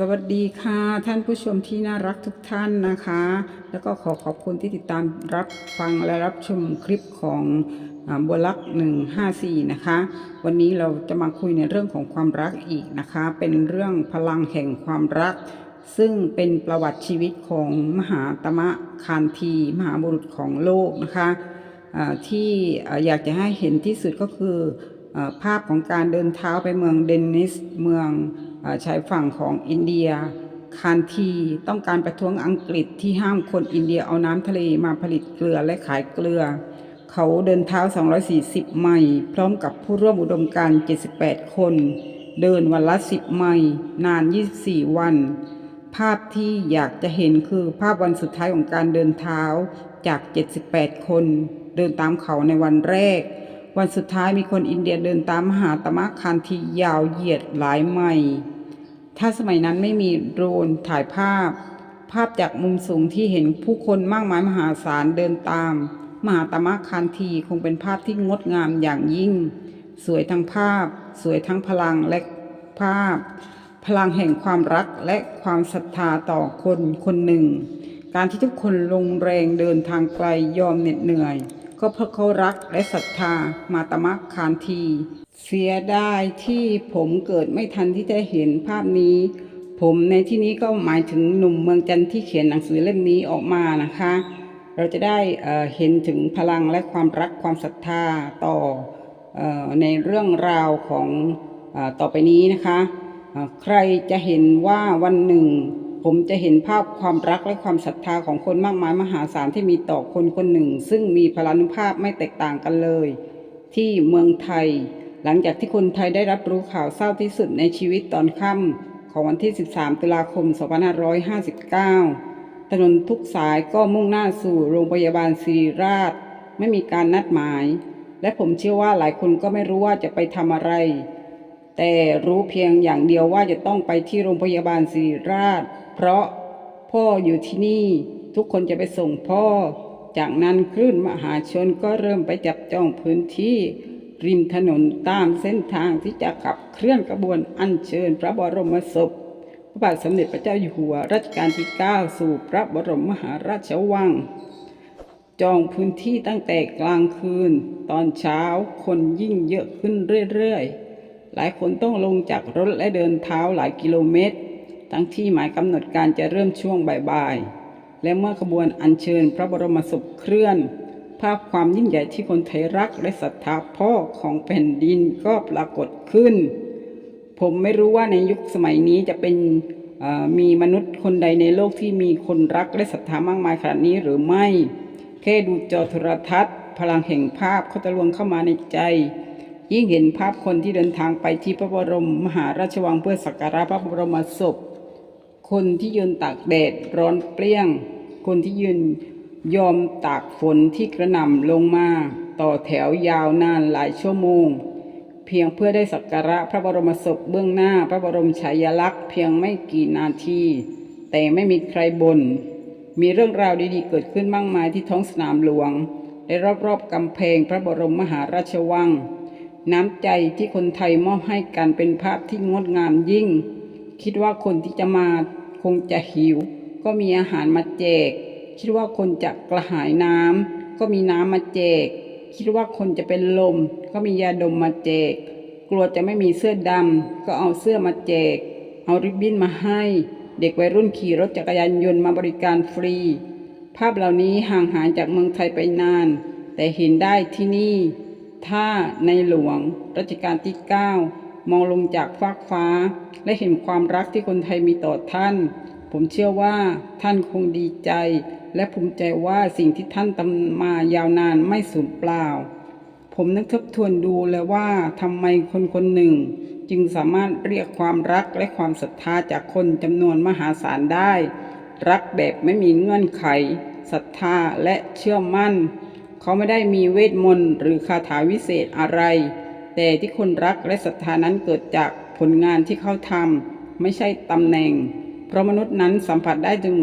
สวัสดีค่ะท่านผู้ชมที่น่ารักทุกท่านนะคะ แล้วก็ขอขอบคุณที่ติดตามรับฟังและรับชมคลิปของอบัวลักษณ์154นะคะ วันนี้เราจะมาคุยในเรื่องของความรักอีกนะคะ เป็นเรื่องพลังแห่งความรัก ซึ่งเป็นประวัติชีวิตของมหาตมะคานที มหาบุรุษของโลกนะคะอ่าที่อยากจะให้เห็นที่สุดก็คืออภาพของการเดินเท้าไปเมืองเดนนิสเมือง ชายฝั่งของอินเดีย คานทีต้องการประท้วงอังกฤษที่ห้ามคนอินเดียเอาน้ำทะเลมาผลิตเกลือและขายเกลือ เขาเดินเท้า 240 ไมล์พร้อมกับผู้ร่วมอุดมการณ์78 คน เดินวันละ 10 ไมล์นาน 24 วัน ภาพที่อยากจะเห็นคือภาพวันสุดท้ายของการเดินเท้าจาก 78 คน เดินตามเขาในวันแรก วันสุดท้ายมีคนอินเดียเดินตามมหาตมะคานทียาวเหยียดหลายไมล์ถ้าสมัยนั้นไม่มีโดรนถ่ายภาพ ภาพจากมุมสูงที่เห็นผู้คนมากมายมหาศาลเดินตาม มหาตมะคานทีคงเป็นภาพที่งดงามอย่างยิ่ง สวยทั้งภาพ สวยทั้งพลังและภาพ พลังแห่งความรักและความศรัทธาต่อคนคนหนึ่ง การที่ทุกคนลงแรงเดินทางไกลยอมเหน็ดเหนื่อย ก็เพราะเขารักและศรัทธามาตมะคานที เสียดายที่ผมเกิดไม่ทันที่จะเห็นภาพนี้ ผมในที่นี้ก็หมายถึงหนุ่มเมืองจันทร์ที่เขียนหนังสือเล่มนี้ออกมานะคะ เราจะได้เเห็นถึงพลังและความรักความศรัทธาต่ออในเรื่องราวของอต่อไปนี้นะคะ ใครจะเห็นว่าวันหนึ่ง ผมจะเห็นภาพความรักและความศรัทธาของคนมากมายมหาศาลที่มีต่อคนคนหนึ่ง ซึ่งมีพลานุภาพไม่แตกต่างกันเลย ที่เมืองไทย หลังจากที่คนไทยได้รับรู้ข่าวเศร้าที่สุดในชีวิตตอนค่ำของวันที่ 13 ตุลาคม 2559 ถนนทุกสายก็มุ่งหน้าสู่โรงพยาบาลศิริราช ไม่มีการนัดหมาย และผมเชื่อว่าหลายคนก็ไม่รู้ว่าจะไปทำอะไร แต่รู้เพียงอย่างเดียวว่าจะต้องไปที่โรงพยาบาลศิริราช เพราะพ่ออยู่ที่นี่ทุกคนจะไปส่งพ่อ จากนั้นคลื่นมหาชนก็เริ่มไปจับจองพื้นที่ ริมถนนตามเส้นทางที่จะขับเคลื่อนกระบวนอัญเชิญพระบรมศพ พระบาทสมเด็จพระเจ้าอยู่หัวรัชกาลที่ 9 สู่พระบรมมหาราชวัง จองพื้นที่ตั้งแต่กลางคืน ตอนเช้าคนยิ่งเยอะขึ้นเรื่อยๆ หลายคนต้องลงจากรถและเดินเท้าหลายกิโลเมตร ทั้งที่หมายกำหนดการจะเริ่มช่วงบ่ายๆ และเมื่อขบวนอัญเชิญพระบรมศพเคลื่อน ภาพความยิ่งใหญ่ที่คนไทยรักและศรัทธาพ่อของแผ่นดินก็ปรากฏขึ้น ผมไม่รู้ว่าในยุคสมัยนี้จะเป็นมีมนุษย์คนใดในโลกที่มีคนรักและศรัทธามากมายขนาดนี้หรือไม่ แค่ดูจอโทรทัศน์ พลังแห่งภาพเขาจะลวงเข้ามาในใจ ยิ่งเห็นภาพคนที่เดินทางไปที่พระบรมมหาราชวังเพื่อสักการะพระบรมศพ คนที่ยืนตากแดดร้อนเปรี้ยง คนที่ยืนยอมตากฝนที่กระหน่ำลงมา ต่อแถวยาวนานหลายชั่วโมง เพียงเพื่อได้สักการะพระบรมศพเบื้องหน้าพระบรมฉายาลักษณ์เพียงไม่กี่นาที แต่ไม่มีใครบน่นมีเรื่องราวดีๆ เกิดขึ้นมากมายที่ท้องสนามหลวงและรอบๆกำแพงพระบรมมหาราชวัง น้ำใจที่คนไทยมอบให้กันเป็นภาพที่งดงามยิ่ง คิดว่าคนที่จะมา งจะหิว ก็มีอาหารมาแจก คิดว่าคนจะกระหายน้ำก็มีน้ำมาแจก คิดว่าคนจะเป็นลม ก็มียาดมมาแจก กลัวจะไม่มีเสื้อดำก็เอาเสื้อมาแจก เอาริบบิ้นมาให้ เด็กวัยรุ่นขี่รถจักรยานยนต์มาบริการฟรี ภาพเหล่านี้ห่างหายจากเมืองไทยไปนาน แต่เห็นได้ที่นี่ ถ้าในหลวงรัชกาลที่ 9 มองลงจากฟากฟ้า และเห็นความรักที่คนไทยมีต่อท่าน ผมเชื่อว่าท่านคงดีใจ และภูมิใจว่าสิ่งที่ท่านทำมายาวนานไม่สูญเปล่า ผมนึกทบทวนดูแล้วว่าทำไมคนคนหนึ่ง จึงสามารถเรียกความรักและความศรัทธาจากคนจำนวนมหาศาลได้ รักแบบไม่มีเงื่อนไขศรัทธาและเชื่อมั่น เขาไม่ได้มีเวทมนต์หรือคาถาวิเศษอะไร แต่ที่คนรักและศรัทธานั้นเกิดจากผลงานที่เขาทำไม่ใช่ตำแหน่ง เพราะมนุษย์นั้นสัมผัสได้ถึง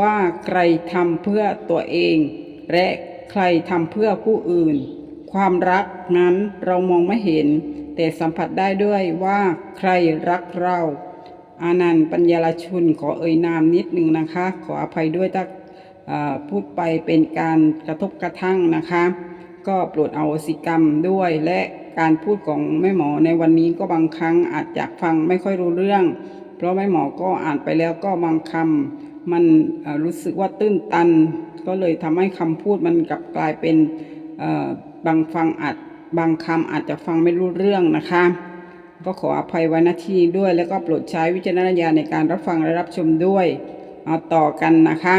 ว่าใครทำเพื่อตัวเอง และใครทำเพื่อผู้อื่น ความรักนั้นเรามองไม่เห็น แต่สัมผัสได้ด้วยว่าใครรักเรา อานันต์ปัญญาลชุนขอเอ่ยนามนิดหนึ่งนะคะ ขออภัยด้วยถ้าพูดไปเป็นการกระทบกระทั่งนะคะ ก็โปรดเอาสิกรรมด้วย และการพูดของแม่หมอในวันนี้ก็บางครั้งอาจจะฟังไม่ค่อยรู้เรื่อง เพราะแม่หมอก็อ่านไปแล้วก็บางคำมันรู้สึกว่าตื้นตัน ก็เลยทำให้คำพูดมันกลับกลายเป็นบางฟังอาจบางคำอาจจะฟังไม่รู้เรื่องนะคะ ก็ขออภัยไว้ณที่ด้วย แล้วก็โปรดใช้วิจารณญาณในการรับฟังและรับชมด้วย เอาต่อกันนะคะ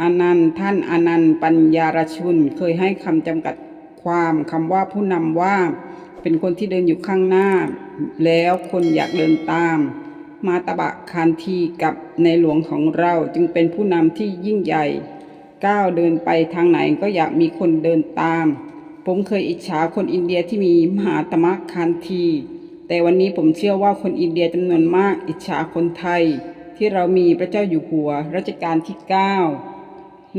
อนันต์ท่านอนันต์ปัญญารชุน เคยให้คำจำกัดความคำว่าผู้นำว่า เป็นคนที่เดินอยู่ข้างหน้า แล้วคนอยากเดินตาม มาตบะคานทีกับในหลวงของเราจึงเป็นผู้นำที่ยิ่งใหญ่ ก้าวเดินไปทางไหนก็อยากมีคนเดินตาม ผมเคยอิจฉาคนอินเดียที่มีมหาตมะคานที แต่วันนี้ผมเชื่อว่าคนอินเดียจำนวนมากอิจฉาคนไทย ที่เรามีพระเจ้าอยู่หัวรัชกาลที่ 9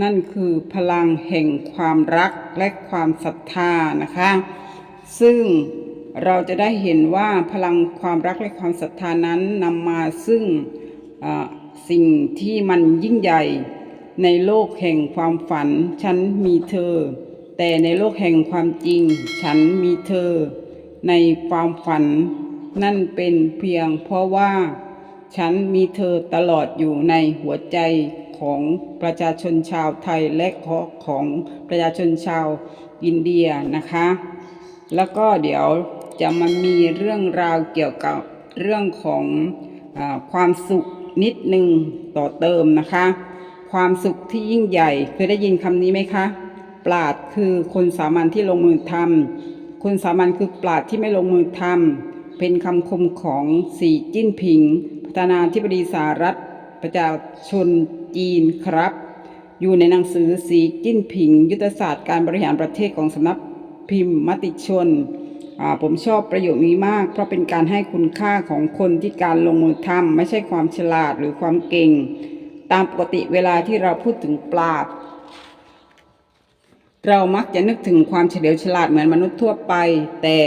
นั่นคือพลังแห่งความรักและความศรัทธานะคะ ซึ่งเราจะได้เห็นว่าพลังความรักและความศรัทธานั้นนำมาซึ่งสิ่งที่มันยิ่งใหญ่ในโลกแห่งความฝัน ฉันมีเธอ แต่ในโลกแห่งความจริง ฉันมีเธอ ในความฝัน นั่นเป็นเพียงเพราะว่า ฉันมีเธอตลอดอยู่ในหัวใจของประชาชนชาวไทยและของประชาชนชาวอินเดียนะคะ แล้วก็เดี๋ยวจะมามีเรื่องราวเกี่ยวกับเรื่องของอความสุขนิดหนึ่งต่อเติมนะคะ ความสุขที่ยิ่งใหญ่เคยได้ยินคำนี้ไหมคะ ปราดคือคนสามัญที่ลงมือทำคนสามัญคือปราดที่ไม่ลงมือทำเป็นคำคมของสีจิ้นผิง ธานาธิบดีสหรัฐประชาชนจีนครับ อยู่ในหนังสือสีจิ้นผิง ยุทธศาสตร์การบริหารประเทศของสำนักพิมพ์มติชน ผมชอบประโยคนี้มาก เพราะเป็นการให้คุณค่าของคนที่การลงมือทำไม่ใช่ความฉลาดหรือความเก่ง ตามปกติเวลาที่เราพูดถึงปราดเรามักจะนึกถึงความเฉลียวฉลาดเหมือนมนุษย์ทั่วไป แต่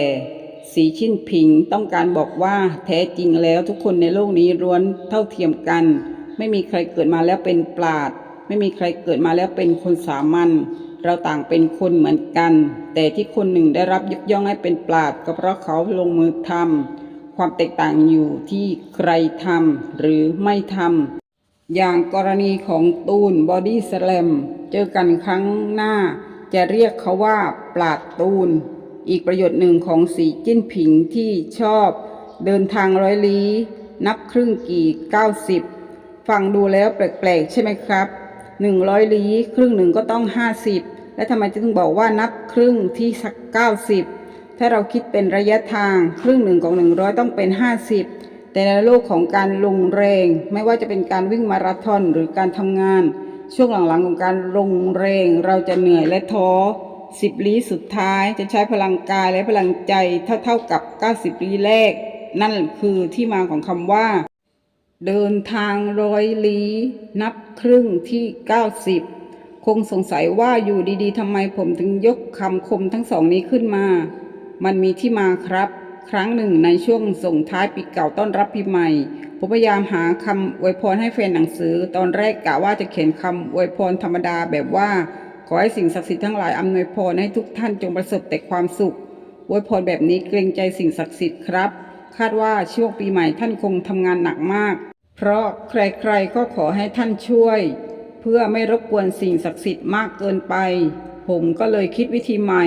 สีชิ้นผิงต้องการบอกว่าแท้จริงแล้วทุกคนในโลกนี้ล้วนเท่าเทียมกัน ไม่มีใครเกิดมาแล้วเป็นปราดไม่มีใครเกิดมาแล้วเป็นคนสามัญเราต่างเป็นคนเหมือนกัน แต่ที่คนหนึ่งได้รับยกย่องให้เป็นปราดก็เพราะเขาลงมือทำความแตกต่างอยู่ที่ใครทำหรือไม่ทำอย่างกรณีของตูนบอดี้สแลมเจอกันครั้งหน้า จะเรียกเขาว่าปราดตูน อีกประโยชน์หนึ่งของสีจิ้นผิงที่ชอบ เดินทางร้อยลี้ นับครึ่งกี่90ฟังดูแล้วแปลกๆ ใช่ไหมครับ100ลี้ครึ่งหนึ่งก็ต้อง50และทำไมจึงบอกว่านับครึ่งที่สัก90ถ้าเราคิดเป็นระยะทางครึ่งหนึ่งของ100ต้องเป็น50แต่ในโลกของการลงแรง ไม่ว่าจะเป็นการวิ่งมาราธอนหรือการทำงาน ช่วงหลังๆของการลงแรง เราจะเหนื่อยและท้อ 10ลี้สุดท้ายจะใช้พลังกายและพลังใจเท่าๆกับ90ลี้แรก นั่นคือที่มาของคำว่า เดินทางร้อยลี้นับครึ่งที่90คงสงสัยว่าอยู่ดีๆทำไมผมถึงยกคำคมทั้งสองนี้ขึ้นมา มันมีที่มาครับ ครั้งหนึ่งในช่วงส่งท้ายปีเก่าต้อนรับปีใหม่ ผมพยายามหาคำอวยพรให้แฟนหนังสือ ตอนแรกกะว่าจะเขียนคำอวยพรธรรมดาแบบว่า ขอให้สิ่งศักดิ์สิทธิ์ทั้งหลายอำนวยพรให้ทุกท่านจงประสบแต่ความสุขอวยพรแบบนี้เกรงใจสิ่งศักดิ์สิทธิ์ครับ คาดว่าช่วงปีใหม่ท่านคงทำงานหนักมาก เพราะใครๆก็ขอให้ท่านช่วย เพื่อไม่รบกวนสิ่งศักดิ์สิทธิ์มากเกินไป ผมก็เลยคิดวิธีใหม่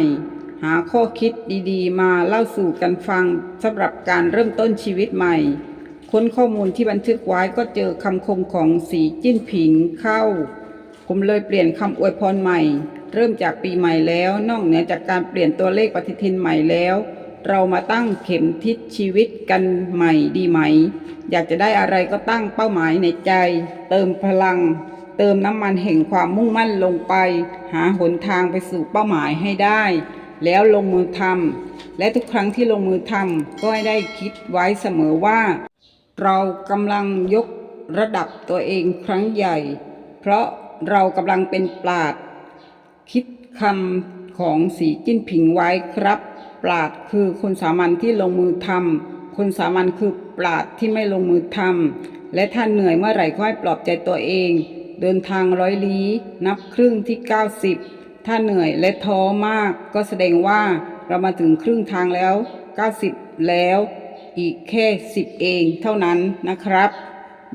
หาข้อคิดดีๆ มาเล่าสู่กันฟังสำหรับการเริ่มต้นชีวิตใหม่ ค้นข้อมูลที่บันทึกไว้ก็เจอคำคมของสีจิ้นผิงเข้า ผมเลยเปลี่ยนคำอวยพรใหม่ เริ่มจากปีใหม่แล้ว นอกเหนือจากการเปลี่ยนตัวเลขปฏิทินใหม่แล้ว เรามาตั้งเข็มทิศชีวิตกันใหม่ดีไหม อยากจะได้อะไรก็ตั้งเป้าหมายในใจ เติมพลัง เติมน้ำมันแห่งความมุ่งมั่นลงไป หาหนทางไปสู่เป้าหมายให้ได้ แล้วลงมือทำและทุกครั้งที่ลงมือทำก็ให้ได้คิดไว้เสมอว่า เรากำลังยกระดับตัวเองครั้งใหญ่ เพราะ เรากำลังเป็นปราดคิดคำของสีจิ้นผิงไว้ครับ ปราดคือคนสามัญที่ลงมือทำคนสามัญคือปราดที่ไม่ลงมือทำและถ้าเหนื่อยเมื่อไหร่ก็ให้ปลอบใจตัวเอง เดินทางร้อยลี้ นับครึ่งที่ 90 ถ้าเหนื่อยและท้อมาก ก็แสดงว่าเรามาถึงครึ่งทางแล้ว 90 แล้ว อีกแค่ 10 เองเท่านั้นนะครับ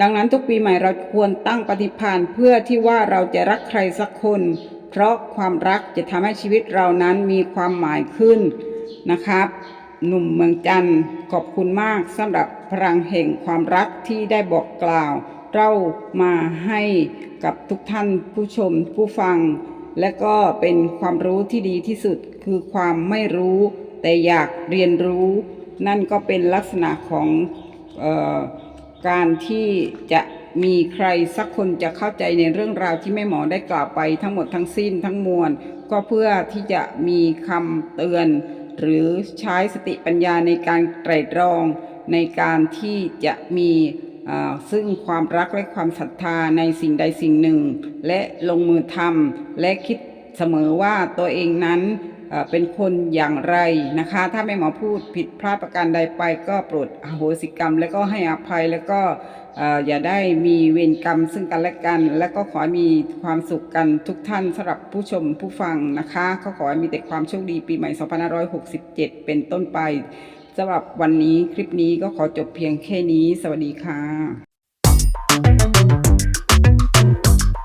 ดังนั้นทุกปีใหม่เราควรตั้งปฏิพานเพื่อที่ว่าเราจะรักใครสักคน เพราะความรักจะทำให้ชีวิตเรานั้นมีความหมายขึ้นนะครับ หนุ่มเมืองจันทร์ขอบคุณมากสำหรับพลังแห่งความรักที่ได้บอกกล่าวเรามาให้กับทุกท่านผู้ชมผู้ฟัง และก็เป็นความรู้ที่ดีที่สุดคือความไม่รู้ แต่อยากเรียนรู้ นั่นก็เป็นลักษณะของเออ การที่จะมีใครสักคนจะเข้าใจในเรื่องราวที่แม่หมอได้กล่าวไปทั้งหมดทั้งสิ้นทั้งมวล ก็เพื่อที่จะมีคำเตือน หรือใช้สติปัญญาในการไตร่ตรอง ในการที่จะมีซึ่งความรักและความศรัทธาในสิ่งใดสิ่งหนึ่ง และลงมือทำและคิดเสมอว่าตัวเองนั้น เป็นคนอย่างไรนะคะ ถ้าแม่หมอพูดผิดพลาดประการใดไปก็โปรดอโหสิกรรม แล้วก็ให้อภัยแล้วก็อย่าได้มีเวรกรรมซึ่งกันและกัน และก็ขอให้มีความสุขกันทุกท่านสำหรับผู้ชมผู้ฟังนะคะก็ขอให้มีแต่ความโชคดีปีใหม่ 2567 เป็นต้นไปสำหรับวันนี้คลิปนี้ก็ขอจบเพียงแค่นี้ สวัสดีค่ะ